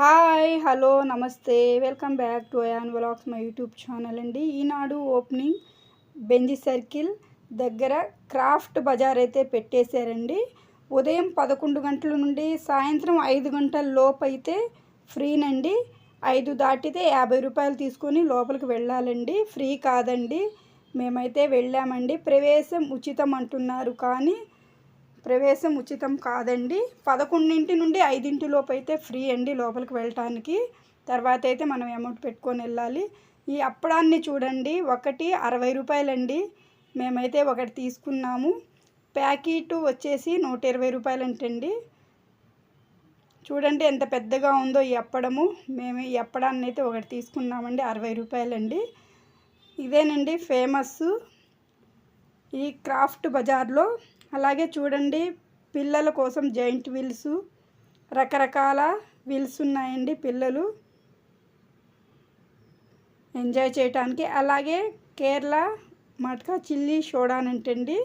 Hi hello నమస్తే. Welcome back to Ayaan vlogs my YouTube channel అండి. Eenadu opening Benz circle దగ్గర craft bazaar అయితే పెట్టేశారండి. ఉదయం పదకొండు గంటల నుండి సాయంత్రం ఐదు గంటల లోపు అయితే ఫ్రీనండి. ఐదు దాటితే యాభై రూపాయలు తీసుకొని లోపలికి వెళ్ళాలండి. ఫ్రీ కాదండి. మేమైతే వెళ్ళామండి. ప్రవేశం ఉచితం అంటున్నారు కానీ ప్రవేశం ఉచితం కాదండి. పదకొండింటి నుండి ఐదింటి లోపు అయితే ఫ్రీ అండి లోపలికి వెళ్ళటానికి. తర్వాత అయితే మనం అమౌంట్ పెట్టుకొని వెళ్ళాలి. ఈ అప్పడాన్ని చూడండి. ఒకటి అరవై రూపాయలండి. మేమైతే ఒకటి తీసుకున్నాము. ప్యాకెట్ వచ్చేసి నూట ఇరవై రూపాయలంటండి. చూడండి ఎంత పెద్దగా ఉందో ఈ అప్పడము. మేము ఈ అప్పడాన్ని అయితే ఒకటి తీసుకున్నామండి. అరవై రూపాయలండి. ఇదేనండి ఫేమస్ ఈ క్రాఫ్ట్ బజార్లో అలాగే చూడండి పిల్లల కోసం జాయింట్ వీల్స్ రకరకాల వీల్స్ ఉన్నాయండి పిల్లలు. ఎంజాయ్ చేయడానికి అలాగే కేరళ మటకా చిల్లీ సోడా అంటండి.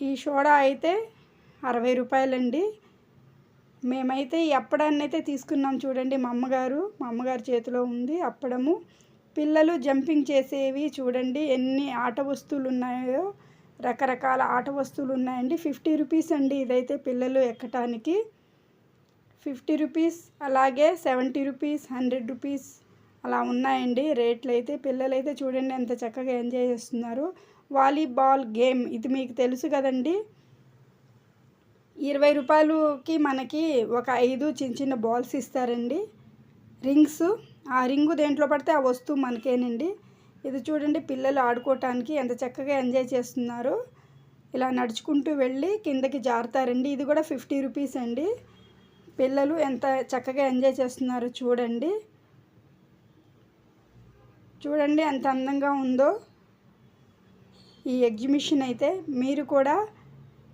ఈ సోడా అయితే అరవై రూపాయలండి. మేమైతే ఈ అప్పడాన్ని అయితే తీసుకున్నాం చూడండి మా అమ్మగారు. మా అమ్మగారి చేతిలో ఉంది అప్పడము. పిల్లలు జంపింగ్ చేసేవి చూడండి ఎన్ని ఆట వస్తువులు ఉన్నాయో. రకరకాల ఆట వస్తువులు ఉన్నాయండి ఫిఫ్టీ రూపీస్ అండి ఇదైతే పిల్లలు ఎక్కటానికి. ఫిఫ్టీ రూపీస్ అలాగే సెవెంటీ రూపీస్ హండ్రెడ్ రూపీస్ అలా ఉన్నాయండి. రేట్లు అయితే పిల్లలు అయితే చూడండి ఎంత చక్కగా ఎంజాయ్ చేస్తున్నారు. వాలీబాల్ గేమ్ ఇది మీకు తెలుసు కదండి. ఇరవై రూపాయలకి మనకి ఒక ఐదు చిన్న చిన్న బాల్స్ ఇస్తారండి. రింగ్స్. ఆ రింగు దేంట్లో పడితే ఆ వస్తువు మనకేనండి. ఇది చూడండి పిల్లలు ఆడుకోవటానికి ఎంత చక్కగా ఎంజాయ్ చేస్తున్నారు. ఇలా నడుచుకుంటూ వెళ్ళి కిందకి జారుతారండి. ఇది కూడా ఫిఫ్టీ రూపీస్ అండి. పిల్లలు ఎంత చక్కగా ఎంజాయ్ చేస్తున్నారు చూడండి. చూడండి ఎంత అందంగా ఉందో. ఈ ఎగ్జిబిషన్ అయితే మీరు కూడా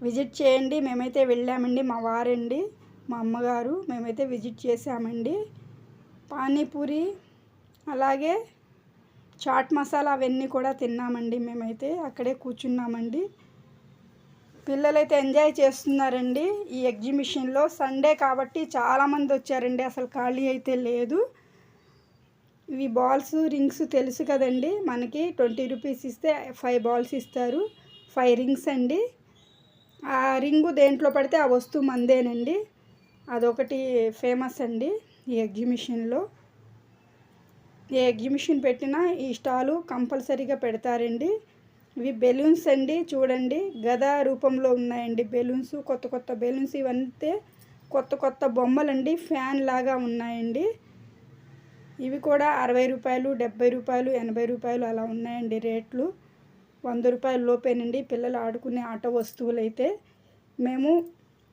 విజిట్ చేయండి. మేమైతే వెళ్ళామండి మా వారండి మా అమ్మగారు. మేమైతే విజిట్ చేసామండి పానీపూరి అలాగే చాట్ మసాలా అవన్నీ కూడా తిన్నామండి మేమైతే అక్కడే కూర్చున్నామండి. పిల్లలైతే ఎంజాయ్ చేస్తున్నారండి ఈ ఎగ్జిబిషన్లో. సండే కాబట్టి చాలామంది వచ్చారండి అసలు ఖాళీ అయితే లేదు. ఇవి బాల్స్ రింగ్స్ తెలుసు కదండి మనకి ట్వంటీ రూపీస్ ఇస్తే ఫైవ్ బాల్స్ ఇస్తారు. ఫైవ్ రింగ్స్ అండి. ఆ రింగు దేంట్లో పడితే ఆ వస్తువు మందేనండి. అదొకటి ఫేమస్ అండి ఈ ఎగ్జిబిషన్లో. ఏ ఎగ్జిబిషన్ పెట్టినా ఈ స్టాలు కంపల్సరీగా పెడతారండి. ఇవి బెలూన్స్ అండి చూడండి. గద రూపంలో ఉన్నాయండి బెలూన్స్ కొత్త కొత్త బెలూన్స్ ఇవంతే కొత్త కొత్త బొమ్మలండి ఫ్యాన్ లాగా ఉన్నాయండి. ఇవి కూడా అరవై రూపాయలు డెబ్బై రూపాయలు ఎనభై రూపాయలు అలా ఉన్నాయండి రేట్లు. వంద రూపాయల లోపేనండి పిల్లలు ఆడుకునే ఆట వస్తువులు అయితే మేము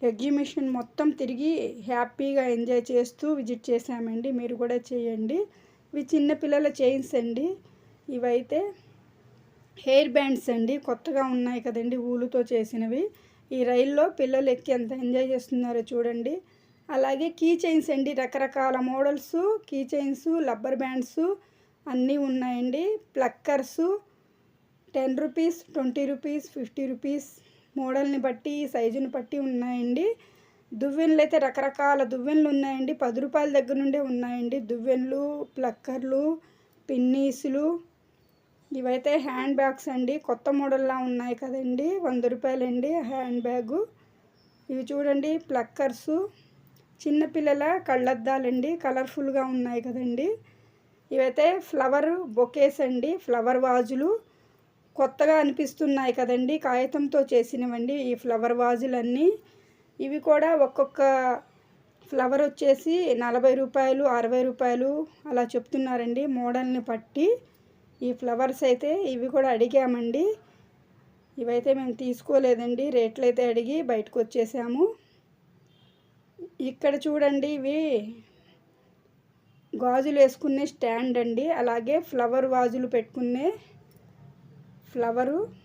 ఎగ్జిబిషన్ మొత్తం తిరిగి హ్యాపీగా ఎంజాయ్ చేస్తూ విజిట్ చేసామండి మీరు కూడా చేయండి. ఇవి చిన్నపిల్లల చైన్స్ అండి. ఇవైతే హెయిర్ బ్యాండ్స్ అండి. కొత్తగా ఉన్నాయి కదండి ఊలుతో చేసినవి. ఈ రైల్లో పిల్లలు ఎక్కి ఎంత ఎంజాయ్ చేస్తున్నారో చూడండి. అలాగే కీ చైన్స్ అండి. రకరకాల models key chains rubber bands అన్నీ ఉన్నాయండి. Pluckers ten rupees twenty rupees fifty rupees మోడల్ని బట్టి సైజుని బట్టి ఉన్నాయండి. దువ్వెనలు అయితే రకరకాల దువ్వెనలు ఉన్నాయండి. పది రూపాయల దగ్గర నుండే ఉన్నాయండి. దువ్వెనలు ప్లక్కర్లు పిన్నీసులు. ఇవైతే హ్యాండ్ బ్యాగ్స్ అండి. కొత్త మోడల్లా ఉన్నాయి కదండి. వంద రూపాయలండి హ్యాండ్ బ్యాగు. ఇవి చూడండి ప్లక్కర్సు. చిన్నపిల్లల కళ్ళద్దాలండి. కలర్ఫుల్గా ఉన్నాయి కదండి. ఇవైతే ఫ్లవర్ బొకేస్ అండి. ఫ్లవర్ వాజులు. కొత్తగా అనిపిస్తున్నాయి కదండి. కాగితంతో చేసినవండి ఈ ఫ్లవర్ వాజులన్నీ. ఇవి కూడా ఒక్కొక్క ఫ్లవర్ వచ్చేసి నలభై రూపాయలు అరవై రూపాయలు అలా చెప్తున్నారండి. మోడల్ని పట్టి ఈ ఫ్లవర్స్ అయితే ఇవి కూడా అడిగామండి. ఇవైతే మేము తీసుకోలేదండి. రేట్లు అయితే అడిగి బయటకు వచ్చేసాము. ఇక్కడ చూడండి ఇవి గాజులు వేసుకునే స్టాండ్ అండి. అలాగే ఫ్లవర్ వాజులు పెట్టుకునే ఫ్లవరు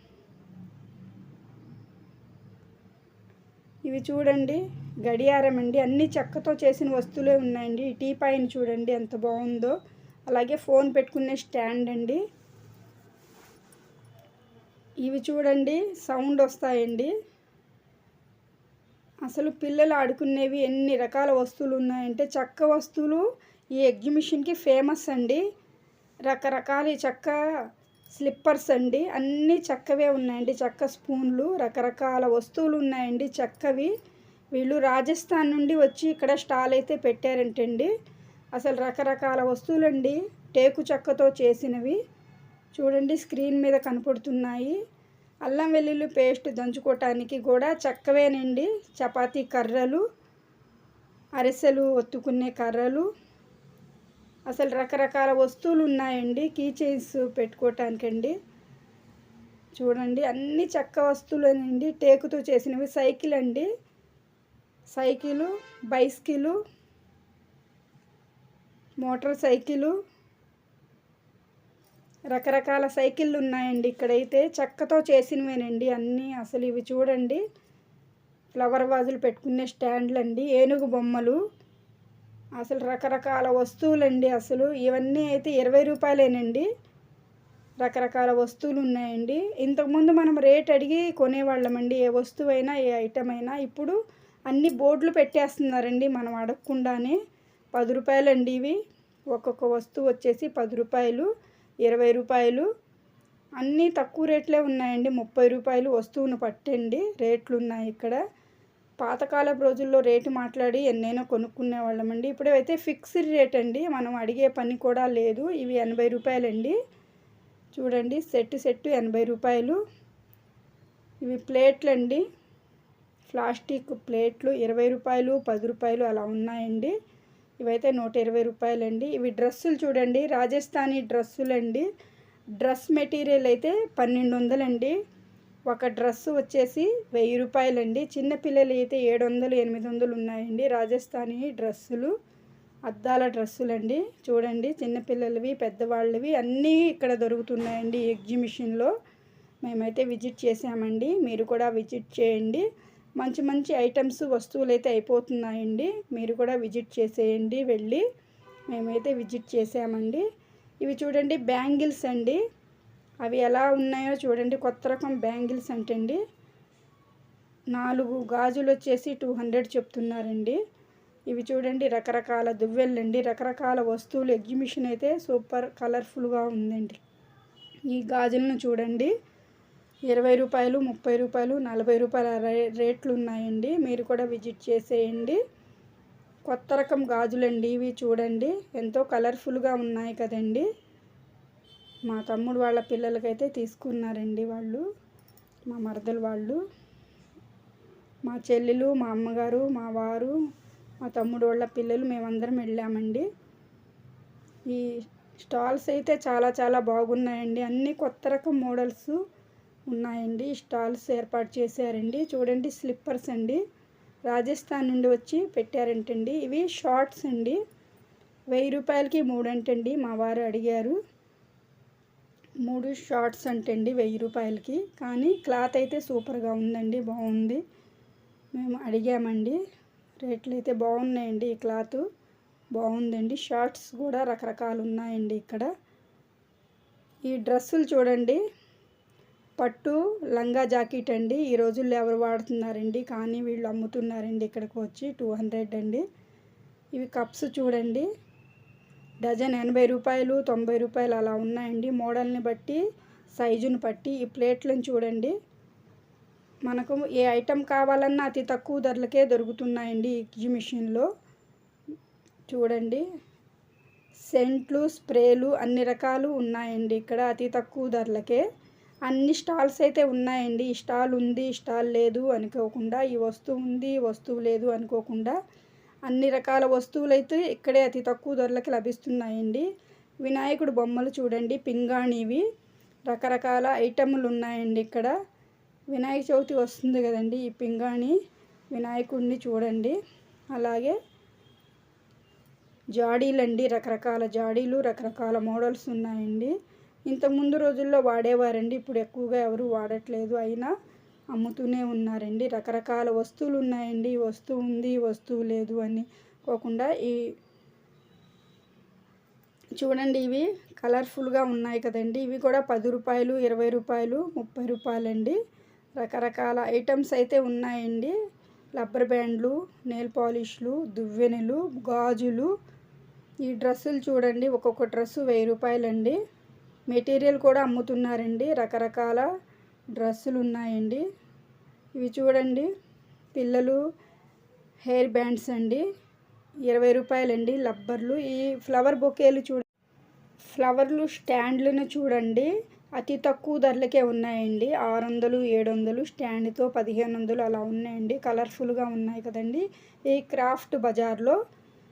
ఇవి చూడండి. గడియారం అండి. అన్ని చెక్కతో చేసిన వస్తువులే ఉన్నాయండి. ఈ టీ పైన చూడండి ఎంత బాగుందో. అలాగే ఫోన్ పెట్టుకునే స్టాండ్ అండి. ఇవి చూడండి. సౌండ్ వస్తాయండి. అసలు పిల్లలు ఆడుకునేవి ఎన్ని రకాల వస్తువులు ఉన్నాయంటే చెక్క వస్తువులు ఈ ఎగ్జిబిషన్కి ఫేమస్ అండి. రకరకాల చెక్క స్లిప్పర్స్ అండి. అన్నీ చెక్కవే ఉన్నాయండి. చెక్క స్పూన్లు రకరకాల వస్తువులు ఉన్నాయండి. చెక్కవి వీళ్ళు రాజస్థాన్ నుండి వచ్చి ఇక్కడ స్టాల్ అయితే పెట్టారంటండి. అసలు రకరకాల వస్తువులండి. టేకు చెక్కతో చేసినవి. చూడండి స్క్రీన్ మీద కనపడుతున్నాయి. అల్లం వెల్లుల్లి పేస్ట్ దంచుకోవటానికి కూడా చక్కవేనండి. చపాతీ కర్రలు అరిసెలు ఒత్తుకునే కర్రలు. అసలు రకరకాల వస్తువులు ఉన్నాయండి కీ చైన్స్ పెట్టుకోవటానికండి చూడండి అన్ని చెక్క వస్తువులేనండి టేకుతో చేసినవి సైకిల్ అండి సైకిలు బైస్కిలు మోటార్ సైకిలు రకరకాల సైకిళ్ళు ఉన్నాయండి ఇక్కడైతే. చెక్కతో చేసినవేనండి అన్నీ. అసలు ఇవి చూడండి ఫ్లవర్ వాజులు పెట్టుకునే స్టాండ్లు అండి ఏనుగు బొమ్మలు. అసలు రకరకాల వస్తువులండి అసలు. ఇవన్నీ అయితే ఇరవై రూపాయలేనండి. రకరకాల వస్తువులు ఉన్నాయండి. ఇంతకుముందు మనం రేట్ అడిగి కొనేవాళ్ళమండి. ఏ వస్తువైనా ఏ ఐటమ్ అయినా ఇప్పుడు అన్ని బోర్డులు పెట్టేస్తున్నారండి మనం అడగకుండానే. పది రూపాయలండి ఇవి. ఒక్కొక్క వస్తువు వచ్చేసి పది రూపాయలు ఇరవై రూపాయలు. అన్నీ తక్కువ రేట్లే ఉన్నాయండి. ముప్పై రూపాయలు వస్తువును పట్టండి. రేట్లు ఉన్నాయి ఇక్కడ. పాతకాలపు రోజుల్లో రేటు మాట్లాడి ఎన్నైనా కొనుక్కునే వాళ్ళమండి ఇప్పుడు అయితే ఫిక్స్డ్ రేట్ అండి. మనం అడిగే పని కూడా లేదు. ఇవి ఎనభై రూపాయలండి. చూడండి సెట్ సెట్ ఎనభై రూపాయలు. ఇవి ప్లేట్లు అండి ప్లాస్టిక్ ప్లేట్లు ఇరవై రూపాయలు పది రూపాయలు అలా ఉన్నాయండి. ఇవైతే నూట ఇరవై రూపాయలండి. ఇవి డ్రెస్సులు చూడండి. రాజస్థానీ డ్రెస్సులు అండి డ్రెస్ మెటీరియల్ అయితే పన్నెండు వందలండి. ఒక డ్రెస్ వచ్చేసి వెయ్యి రూపాయలండి. చిన్నపిల్లలు అయితే ఏడు వందలు ఎనిమిది వందలు ఉన్నాయండి. రాజస్థానీ డ్రెస్సులు అద్దాల డ్రెస్సులండి. చూడండి చిన్నపిల్లలవి పెద్దవాళ్ళవి అన్నీ ఇక్కడ దొరుకుతున్నాయండి ఎగ్జిబిషన్లో. మేమైతే విజిట్ చేసామండి మీరు కూడా విజిట్ చేయండి. మంచి మంచి ఐటమ్స్ వస్తువులు అయితే అయిపోతున్నాయండి. మీరు కూడా విజిట్ చేసేయండి వెళ్ళి మేమైతే విజిట్ చేసామండి ఇవి చూడండి బ్యాంగిల్స్ అండి. అవి ఎలా ఉన్నాయో చూడండి. కొత్త రకం బ్యాంగిల్స్ అంటండి. నాలుగు గాజులు వచ్చేసి టూ హండ్రెడ్ చెప్తున్నారండి. ఇవి చూడండి రకరకాల దువ్వెళ్ళండి. రకరకాల వస్తువులు ఎగ్జిబిషన్ అయితే సూపర్ కలర్ఫుల్గా ఉందండి. ఈ గాజులను చూడండి. ఇరవై రూపాయలు ముప్పై రూపాయలు నలభై రూపాయల రేట్లు ఉన్నాయండి. మీరు కూడా విజిట్ చేసేయండి. కొత్త రకం గాజులండి ఇవి చూడండి. ఎంతో కలర్ఫుల్గా ఉన్నాయి కదండి. మా తమ్ముడు వాళ్ళ పిల్లలకైతే తీసుకున్నారండి వాళ్ళు మా మరదలు వాళ్ళు. మా చెల్లెలు మా అమ్మగారు మా వారు మా తమ్ముడు వాళ్ళ పిల్లలు మేమందరం వెళ్ళామండి. ఈ స్టాల్స్ అయితే చాలా చాలా బాగున్నాయండి. అన్ని కొత్త రకం మోడల్స్ ఉన్నాయండి. స్టాల్స్ ఏర్పాటు చేశారండి. చూడండి స్లిప్పర్స్ అండి. రాజస్థాన్ నుండి వచ్చి పెట్టారంటండి. ఇవి షార్ట్స్ అండి. వెయ్యి రూపాయలకి మూడు అంటండి మా వారు అడిగారు. మూడు షార్ట్స్ అంటండి వెయ్యి రూపాయలకి. కానీ క్లాత్ అయితే సూపర్గా ఉందండి బాగుంది. మేము అడిగామండి రేట్లు అయితే బాగున్నాయండి ఈ క్లాత్. బాగుందండి షార్ట్స్ కూడా రకరకాలు ఉన్నాయండి ఇక్కడ. ఈ డ్రెస్సులు చూడండి పట్టు లంగా జాకెట్ అండి. ఈ రోజుల్లో ఎవరు వాడుతున్నారండి? కానీ వీళ్ళు అమ్ముతున్నారండి ఇక్కడికి వచ్చి టూ హండ్రెడ్ అండి. ఇవి కప్స్ చూడండి డజన్ ఎనభై రూపాయలు తొంభై రూపాయలు అలా ఉన్నాయండి. మోడల్ని బట్టి సైజుని బట్టి ఈ ప్లేట్లను చూడండి. మనకు ఏ ఐటెం కావాలన్నా అతి తక్కువ ధరలకే దొరుకుతున్నాయండి ఎగ్జిబిషన్లో చూడండి. సెంట్లు స్ప్రేలు అన్ని రకాలు ఉన్నాయండి ఇక్కడ అతి తక్కువ ధరలకే. అన్ని స్టాల్స్ అయితే ఉన్నాయండి. ఈ స్టాల్ ఉంది స్టాల్ లేదు అనుకోకుండా ఈ వస్తువు ఉంది వస్తువు లేదు అనుకోకుండా అన్ని రకాల వస్తువులు అయితే ఇక్కడే అతి తక్కువ ధరలకి లభిస్తున్నాయండి. వినాయకుడు బొమ్మలు చూడండి పింగాణివి రకరకాల ఐటెంలు ఉన్నాయండి ఇక్కడ. వినాయక చవితి వస్తుంది కదండి ఈ పింగాణి వినాయకుడిని చూడండి. అలాగే జాడీలండి రకరకాల జాడీలు రకరకాల మోడల్స్ ఉన్నాయండి. ఇంతకుముందు రోజుల్లో వాడేవారండి ఇప్పుడు ఎక్కువగా ఎవరు వాడట్లేదు. అయినా అమ్ముతూనే ఉన్నారండి. రకరకాల వస్తువులు ఉన్నాయండి వస్తువు ఉంది వస్తువు లేదు అని కాకుండా ఈ చూడండి ఇవి కలర్ఫుల్గా ఉన్నాయి కదండి. ఇవి కూడా పది రూపాయలు ఇరవై రూపాయలు ముప్పై రూపాయలండి. రకరకాల ఐటమ్స్ అయితే ఉన్నాయండి. రబ్బర్ బ్యాండ్లు నెయిల్ పాలిష్లు దువ్వెనలు గాజులు. ఈ డ్రెస్సులు చూడండి ఒక్కొక్క డ్రెస్సు వెయ్యి రూపాయలండి. మెటీరియల్ కూడా అమ్ముతున్నారండి. రకరకాల డ్రెస్సులు ఉన్నాయండి ఇవి చూడండి. పిల్లలు హెయిర్ బ్యాండ్స్ అండి. ఇరవై రూపాయలండి లబ్బర్లు. ఈ ఫ్లవర్ బొకేలు చూడ ఫ్లవర్లు స్టాండ్లను చూడండి. అతి తక్కువ ధరలకే ఉన్నాయండి. ఆరు వందలు ఏడు వందలు స్టాండ్తో పదిహేను వందలు అలా ఉన్నాయండి. కలర్ఫుల్గా ఉన్నాయి కదండి. ఈ క్రాఫ్ట్ బజార్లో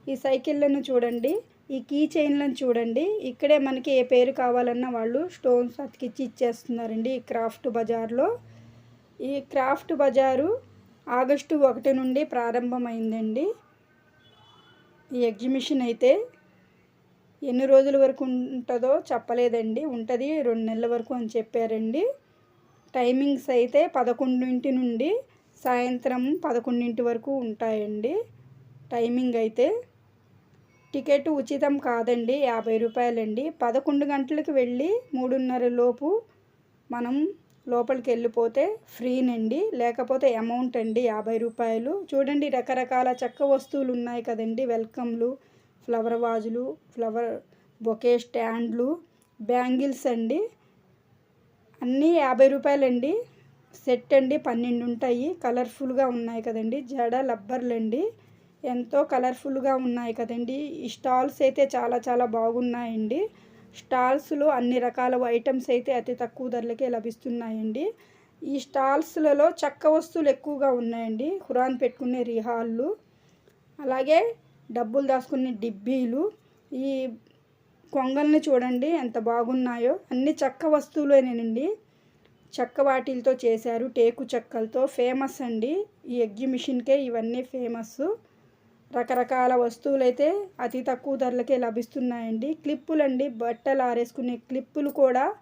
ఈ సైకిళ్ళను చూడండి. ఈ కీ చైన్లను చూడండి. ఇక్కడే మనకి ఏ పేరు కావాలన్నా వాళ్ళు స్టోన్స్ అతికిచ్చి ఇచ్చేస్తున్నారండి ఈ క్రాఫ్ట్ బజార్లో. ఈ క్రాఫ్ట్ బజారు ఆగస్టు ఒకటి నుండి ప్రారంభమైందండి. ఈ ఎగ్జిబిషన్ అయితే ఎన్ని రోజుల వరకు ఉంటుందో చెప్పలేదండి. ఉంటుంది రెండు నెలల వరకు అని చెప్పారండి. టైమింగ్స్ అయితే పదకొండింటి నుండి సాయంత్రం పదకొండింటి వరకు ఉంటాయండి. టైమింగ్ అయితే టికెట్ ఉచితం కాదండి యాభై రూపాయలండి. పదకొండు గంటలకు వెళ్ళి మూడున్నర లోపు మనం లోపలికి వెళ్ళిపోతే ఫ్రీనండి. లేకపోతే అమౌంట్ అండి యాభై రూపాయలు. చూడండి రకరకాల చెక్క వస్తువులు ఉన్నాయి కదండి. వెల్కమ్లు ఫ్లవర్ వాజులు ఫ్లవర్ బొకే స్టాండ్లు బ్యాంగిల్స్ అండి. అన్నీ యాభై రూపాయలండి. సెట్ అండి పన్నెండు ఉంటాయి. కలర్ఫుల్గా ఉన్నాయి కదండి. జడ లబ్బర్లు అండి ఎంతో కలర్ఫుల్గా ఉన్నాయి కదండి. ఈ స్టాల్స్ అయితే చాలా చాలా బాగున్నాయండి. స్టాల్స్లో అన్ని రకాల ఐటమ్స్ అయితే అతి తక్కువ ధరలకే లభిస్తున్నాయండి. ఈ స్టాల్స్లలో చక్క వస్తువులు ఎక్కువగా ఉన్నాయండి. ఖురాన్ పెట్టుకునే రిహాళ్ళు అలాగే డబ్బులు దాచుకునే డిబ్బీలు. ఈ కొంగల్ని చూడండి ఎంత బాగున్నాయో. అన్ని చెక్క వస్తువులేనండి చెక్క వాటిలతో చేశారు. టేకు చెక్కలతో. ఫేమస్ అండి. ఈ ఎగ్జిబిషన్కే ఇవన్నీ ఫేమస్ రకరకాల వస్తువులైతే అతి తక్కువ ధరలకే లభిస్తున్నాయండి. క్లిప్పులు అండి బట్టలు ఆరేసుకునే క్లిప్పులు కూడా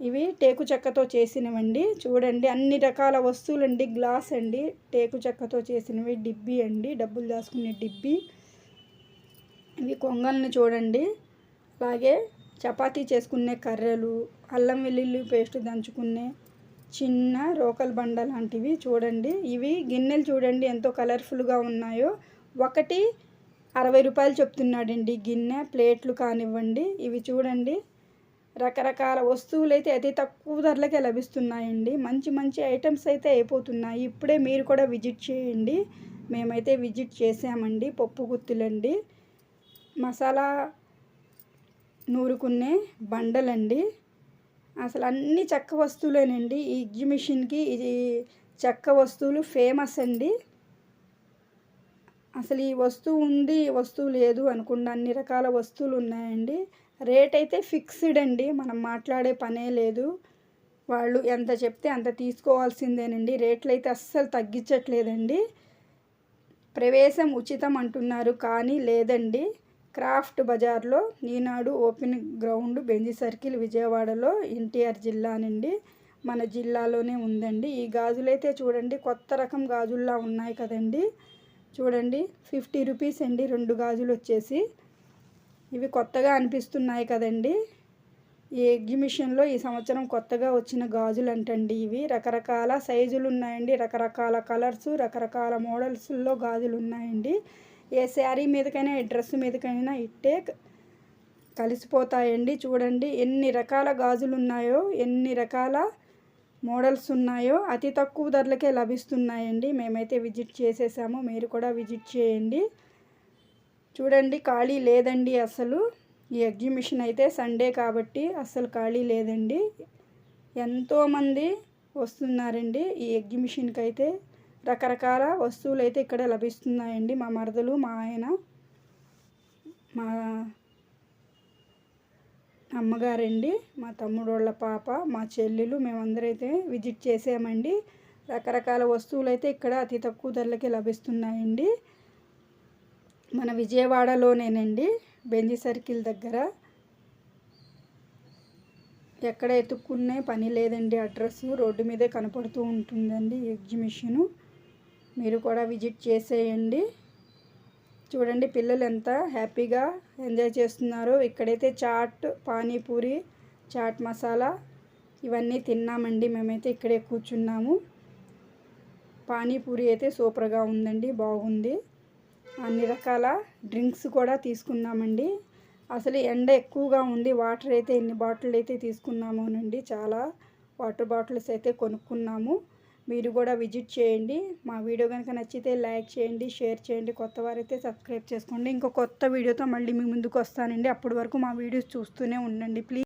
ఇవి టేకు చెక్కతో చేసినవండి. చూడండి అన్ని రకాల వస్తువులండి. గ్లాస్ అండి టేకు చెక్కతో చేసినవి డిబ్బీ అండి డబ్బులు దాచుకునే డిబ్బీ. ఇవి కొంగల్ని చూడండి. అలాగే చపాతీ చేసుకునే కర్రలు అల్లం వెల్లుల్లి పేస్ట్ దంచుకునే చిన్న రోకల్ బండ లాంటివి చూడండి. ఇవి గిన్నెలు చూడండి ఎంతో కలర్ఫుల్గా ఉన్నాయో. ఒకటి అరవై రూపాయలు చెప్తున్నాడండి. గిన్నె ప్లేట్లు కానివ్వండి. ఇవి చూడండి. రకరకాల వస్తువులు అయితే అతి తక్కువ ధరలకే లభిస్తున్నాయండి. మంచి మంచి ఐటమ్స్ అయితే అయిపోతున్నాయి. ఇప్పుడే మీరు కూడా విజిట్ చేయండి. మేమైతే విజిట్ చేసామండి పప్పు గుత్తులండి. మసాలా నూరుకునే బండలండి. అసలు అన్ని చెక్క వస్తువులేనండి. ఈ ఎగ్జిబిషన్కి ఇది చెక్క వస్తువులు ఫేమస్ అండి. అసలు ఈ వస్తువు ఉంది వస్తువు లేదు అనుకుండా అన్ని రకాల వస్తువులు ఉన్నాయండి రేట్ అయితే ఫిక్స్డ్ అండి. మనం మాట్లాడే పనే లేదు. వాళ్ళు ఎంత చెప్తే అంత తీసుకోవాల్సిందేనండి. రేట్లు అయితే అస్సలు తగ్గించట్లేదండి. ప్రవేశం ఉచితం అంటున్నారు కానీ లేదండి. క్రాఫ్ట్ బజార్లో Eenadu open ground Benz circle విజయవాడలో ఎన్టీఆర్ జిల్లా నుండి మన జిల్లాలోనే ఉందండి. ఈ గాజులైతే చూడండి కొత్త రకం గాజుల్లా ఉన్నాయి కదండి. చూడండి ఫిఫ్టీ రూపీస్ అండి రెండు గాజులు వచ్చేసి. ఇవి కొత్తగా అనిపిస్తున్నాయి కదండి. ఈ ఎగ్జిబిషన్లో ఈ సంవత్సరం కొత్తగా వచ్చిన గాజులు అంటండి ఇవి. రకరకాల సైజులు ఉన్నాయండి రకరకాల కలర్స్ రకరకాల మోడల్స్లో గాజులు ఉన్నాయండి ఏ శారీ మీదకైనా ఏ డ్రెస్ మీదకైనా ఇట్టే కలిసిపోతాయండి. చూడండి ఎన్ని రకాల గాజులు ఉన్నాయో ఎన్ని రకాల మోడల్స్ ఉన్నాయో అతి తక్కువ ధరలకే లభిస్తున్నాయండి. మేమైతే విజిట్ చేసేసాము. మీరు కూడా విజిట్ చేయండి. చూడండి ఖాళీ లేదండి అసలు. ఈ ఎగ్జిబిషన్ అయితే సండే కాబట్టి అస్సలు ఖాళీ లేదండి. ఎంతోమంది వస్తున్నారండి. ఈ ఎగ్జిబిషన్కి అయితే రకరకాల వస్తువులు అయితే ఇక్కడ లభిస్తున్నాయండి. మా మరదలు మా ఆయన మా అమ్మగారండి మా తమ్ముడు వాళ్ళ పాప మా చెల్లెలు మేమందరైతే విజిట్ చేసామండి. రకరకాల వస్తువులు అయితే ఇక్కడ అతి తక్కువ ధరలకే లభిస్తున్నాయండి. మన విజయవాడలోనేనండి బెంజి సర్కిల్ దగ్గర. ఎక్కడ ఎత్తుక్కునే పని లేదండి అడ్రస్ రోడ్డు మీదే కనపడుతూ ఉంటుందండి ఎగ్జిబిషను. మీరు కూడా విజిట్ చేసేయండి. చూడండి పిల్లలు ఎంత హ్యాపీగా ఎంజాయ్ చేస్తున్నారో. ఇక్కడైతే చాట్ పానీపూరి చాట్ మసాలా ఇవన్నీ తిన్నామండి. మేమైతే ఇక్కడే కూర్చున్నాము. పానీపూరి అయితే సూపర్గా ఉందండి బాగుంది. అన్ని రకాల డ్రింక్స్ కూడా తీసుకున్నామండి అసలు ఎండ ఎక్కువగా ఉంది వాటర్ అయితే ఎన్ని బాటిల్ అయితే తీసుకున్నామోనండి. చాలా వాటర్ బాటిల్స్ అయితే కొనుక్కున్నాము. మీరు కూడా విజిట్ చేయండి. మా వీడియో కనుక నచ్చితే లైక్ చేయండి షేర్ చేయండి. కొత్త వారైతే సబ్స్క్రైబ్ చేసుకోండి. ఇంకో కొత్త వీడియోతో మళ్ళీ మీ ముందుకు వస్తానండి. అప్పటి వరకు మా వీడియోస్ చూస్తూనే ఉండండి. ప్లీజ్.